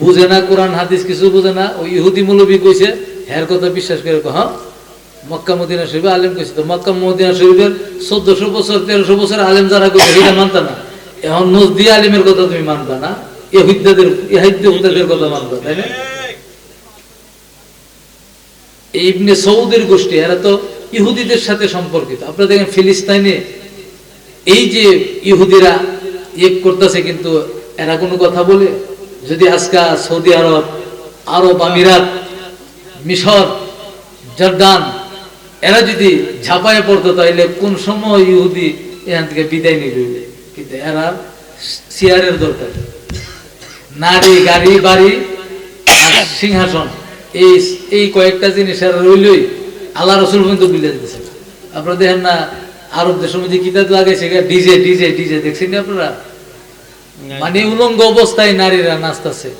বুঝে না, কোরআন, হাদিস কিছু বুঝে না। ওই ইহুদি মৌলবী কইছে হ্যার কথা বিশ্বাস করে হ্যাঁ? মক্কা, মদিনা শরীফে আলেম কইছে। তো মক্কা, মদিনা শরীফের চোদ্দশো বছর, তেরোশো বছর আলেম যারা কইছে, সেটা মানতা না। এখন নজদি আলিমের কথা তুমি মানবা না ইহুদ্দাদের কথা তাই না? ইবনে সৌদের গোষ্ঠী, এরা তো ইহুদিদের সাথে সম্পর্কিত। আপনারা দেখেন ফিলিস্তাইনে এই যে ইহুদিরা ইয়ে করতেছে, কিন্তু এরা কোনো কথা বলে? যদি আজকা সৌদি আরব আরব আমিরাত, মিশর, জর্দান, এরা যদি ঝাঁপায় পড়তো, তাইলে কোন সময় ইহুদি এখান থেকে বিদায় নিবে? কিন্তু এরা চেয়ারের দরকার। নারী, গাড়ি, বাড়ি সিংহাসন, এই এই কয়েকটা জিনিস এরা রইলই। আল্লাহ রসুল পর্যন্ত বিলে দিতেছে। আপনারা দেখেন না, আরব দেশের মধ্যে কিতাব লাগাইছে ডিজে ডিজে ডিজে, দেখছেন আপনারা? মানে উলঙ্গ অবস্থায় নারীরা নাচতেছে।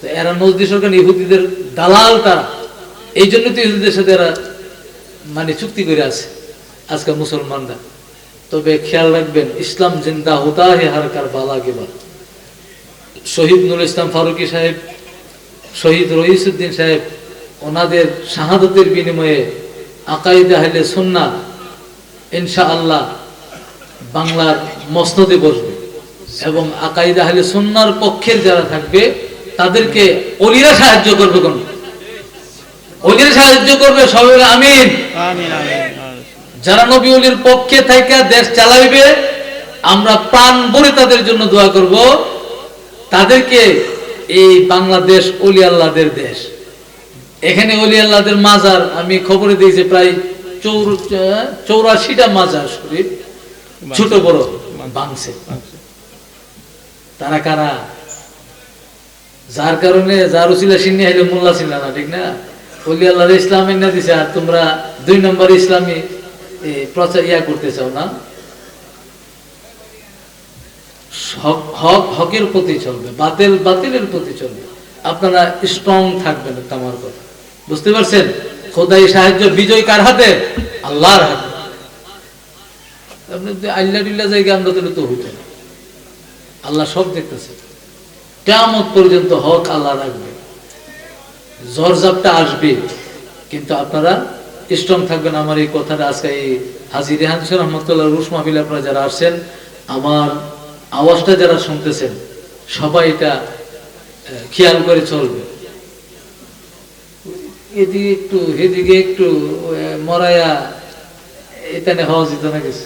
তো এরা নজদি সরকার ইহুদিদের দালাল তারা এই জন্য তো ইহুদিদের সাথে এরা মানে চুক্তি করে আছে আজকাল মুসলমানরা। তবে খেয়াল রাখবেন ইসলাম জিন্দা হোতা হে হার কার বালা বালা শহীদ নুর ইসলাম ফারুকি সাহেব শহীদ রহিসুদ্দিন সাহেব ওনাদের শাহাদতের বিনিময়ে আকাইদে আহলে সুন্না ইনশা আল্লাহ বাংলার মসনদে বসবে। এবং আকাইদে আহলে সুন্নার পক্ষের যারা থাকবে তাদেরকে অলিরা সাহায্য করবে কোন? অলিরা সাহায্য করবে সবাই আমিন। যারা নবী অলির পক্ষে থেকে দেশ চালাইবে আমরা প্রাণ ভরে তাদের জন্য দোয়া করব। তাদেরকে এই বাংলাদেশ অলি আল্লাহদের দেশ। এখানে অলি আল্লাহদের মাজার আমি খবরে দিয়েছি প্রায় চৌর চৌরাশিটা মাজার শরীফ ছোট বড় বাংছে তারা কারা? যার কারণে যার উচিলা সিন্নি হাইলে মোল্লা ছিল না, ঠিক না? অলি আল্লাহ ইসলাম না দিছে, আর তোমরা দুই নম্বর ইসলামী প্রচার ইয়া করতে চাও না? হক হক, হকের প্রতি চলবে, বাতিল, বাতিলের প্রতি চলবে। আপনারা স্ট্রং থাকবেন আমার কথা। বুঝতে পারছেন? খোদাই সাহায্য, বিজয় কার হাতে? আল্লাহর হাতে। আপনি আল্লাহ জায়গায় আমরা তো হইতে না। আল্লাহ সব দেখতেছে। কেমন পর্যন্ত হক আল্লাহ রাখবে। ঝড়ঝাপটা আসবে কিন্তু আপনারা স্ট্রং থাকবেন। আমার এই কথাটা আজকে এই হাজি রেহান রহমতুল্লাহ রুশ মাহফিল আপনারা যারা আসছেন আমার আওয়াজটা যারা শুনতেছেন সবাই এটা খেয়াল করে চলবে। এদিকে একটু এদিকে একটু আহ, মরাইয়া এখানে হওয়া যেত না কিছু।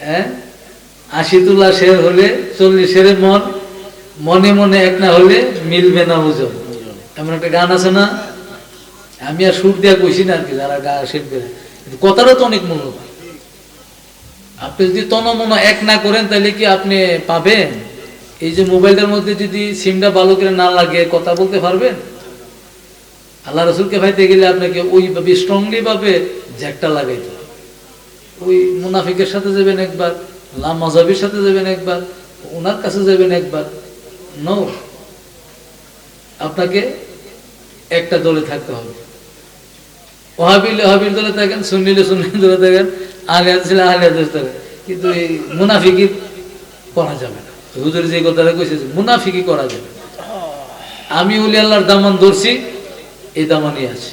হ্যাঁ? আশি তোলা শের হলে চল্লিশ শেরে মন, মনে মনে এক না হলে মিলবে না ওজন। এমন একটা গান আছে না? আমি আর সুর দিয়া কইছি না আর কি যারা গা কিন্তু কথাটা তো অনেক মূল্যবান। আপনি যদি তন মন এক না করেন, তাহলে কি আপনি পাবেন? এই যে মোবাইলটার মধ্যে যদি সিমটা ভালো করে না লাগে, কথা বলতে পারবেন? আল্লাহ রসুলকে ভাইতে গেলে আপনাকে ওইভাবে স্ট্রংলি ভাবে জ্যাকটা লাগাইতে। ওই মুনাফিকের সাথে যাবেন একবার। মজাবির সাথে যাবেন একবার, ওনার কাছে যাবেন একবার। নো আপনাকে একটা দলে থাকতে হবে। ওহাবিল ওহাবিল দলে থাকেন, সুন্নিলে সুন্নি দলে থাকেন আহলে হাদিসিলে আহলে হাদিস থাকেন। কিন্তু এই মুনাফিকি করা যাবে না। হুজুর যে কথাটা কইছে মুনাফিকি করা যাবে আমি উলি আল্লাহর দামান ধরছি, এই দামানই আছে।